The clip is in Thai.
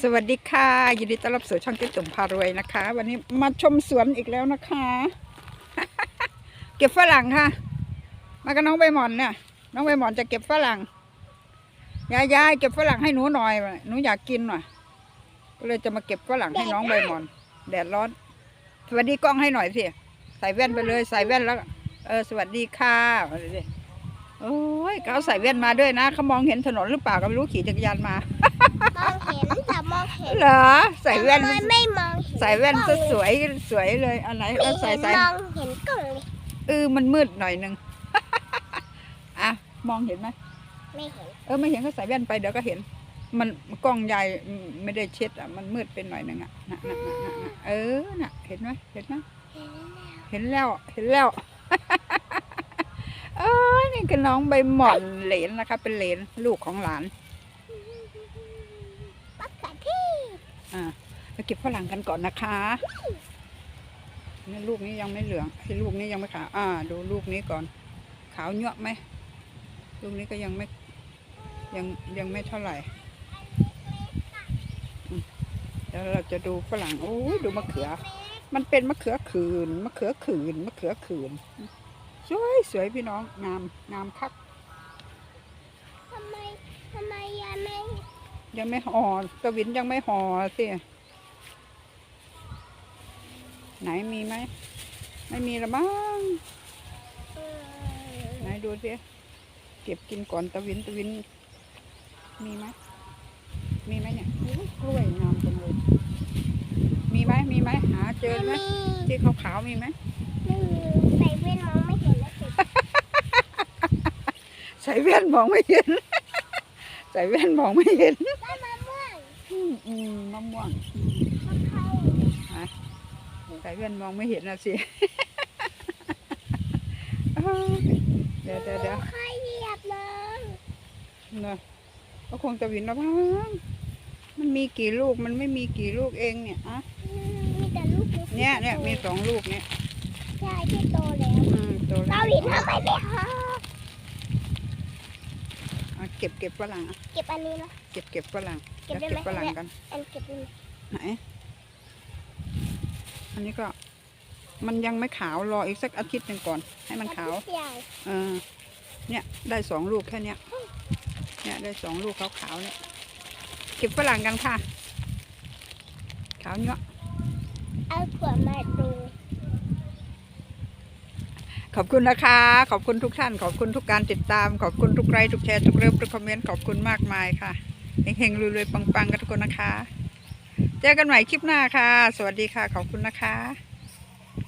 สวัสดีค่ะยินดีต้อนรับสู่ช่องติ๊กตุ่มพารวยนะคะ วันนี้มาชมสวนอีกแล้วนะคะ เก็บฝรั่งค่ะ มากับน้องใบหมอนเนี่ยน้องใบหมอนจะเก็บฝรั่งยายยายเก็บฝรั่งให้หนูหน่อยหนูอยากกินหน่อยก็เลยจะมาเก็บฝรั่งให้น้องใบหมอน แดดร้อน สวัสดีกล้องให้หน่อยสิใส่แว่นไปเลย ใส่แว่นแล้ว เออสวัสดีค่ะมาเลยดิ โอ้ยเขาใส่แว่นมาด้วยนะเขามองเห็นถนนหรือเปล่าก็ไม่รู้ขี่จักรยานมา มองเห็นแต่มองเห็นเหรอใส่แว่น ทำไมไม่มองเห็นใส่แว่นกล้ซะองสวยสวยเลยอันไหนไม่เอาใส่เห็นใส่มองเห็นกล้องเลยเออมันมืดหน่อยหนึง อะมองเห็นไหมไม่เห็นเออไม่เห็นก็ใส่แว่นไปเดี๋ยวก็เห็น มันกล้องใหญ่ไม่ได้เช็ดอะมันมืดเป็นหน่อยหนึ่งอะน่ะน่ะน่ะน่ะน่ะเออน่ะเห็นไหมเห็นไหมเห็นแล้วเห็นแล้วเออนี่คือน้องใบหม่อนเหลนนะคะ เป็นเหลนลูกของหลานปักกะเทศอ่าไปเก็บฝรั่งกันก่อนนะคะนี่ลูกนี้ยังไม่เหลืองไอ้ลูกนี้ยังไม่ขาวอ่า ดูลูกนี้ก่อน ขาวเยอะไหมลูกนี้ก็ยังไม่ยังยังไม่เท่าไหร่อืมเดี๋ยวเราจะดูฝรั่งโอ้ยดูมะเขือ มันเป็นมะเขือขืนมะเขือขืนมะเขือขืน สวยสวยพี่น้องงามงามคักทำไมทำไมยังไม่ยังไม่ห่อตะวินยังไม่ห่อสิไหนมีไหมไม่มีละมั้งเออไหนดูสิเก็บกินก่อนตะวินตะวิน มีไหมมีไหมเนี่ยอุ๊ยกล้วยงามจังเลยมีไหมมีไหมหาเจอไหมไม่มีที่ขาวๆมีไหมไม่มีใส่แว่นมองไม่เห็นแล้วสิ ใส่แว่นมองไม่เห็น ใส่แว่นมองไม่เห็นได้มะม่วงอืมอืมมะม่วงมะพร้าวใส่แว่นมองไม่เห็นนะสิเอ้ยเดี๋ยวเดี๋ยวเดี๋ยวใครเหยียบน้องเนอะก็คงจะวินแล้วมั้งมันมีกี่ลูก มันไม่มีกี่ลูกเองเนี่ยอะอืมมีแต่ลูกล็กๆเนี่ยเนี่ยมีสองลูกเนี่ย ใช่ที่โตแล้วอืมตัวดาเล็วิกนทำไมไม่หาอะ เก็บเก็บฝรั่งอะเก็บอันนี้นะ เก็บเก็บฝรั่งเก็บเดี๋ยวได้เก็บไหมฝรั่งเนี่ยกัน อันเก็บได้ไหมไหน อันนี้ก็ มันยังไม่ขาวรออีกสักอาทิตย์หนึ่งก่อน ให้มันขาวอัที่ใหญ่เออ เนี่ยได้สองลูกแค่เนี้ย เนี่ยได้สองลูกขาวๆเนี่ย เก็บฝรั่งกันค่ะ ขาวเนาะเอาถั่วมาดู ขอบคุณนะคะ ขอบคุณทุกท่าน ขอบคุณทุกการติดตาม ขอบคุณทุกไลค์ทุกแชร์ทุกเริ่มทุกคอมเมนต์ขอบคุณมากมายค่ะเฮงๆรวยๆปังๆกันทุกคนนะคะ เจอกันใหม่คลิปหน้าค่ะ สวัสดีค่ะ ขอบคุณนะคะ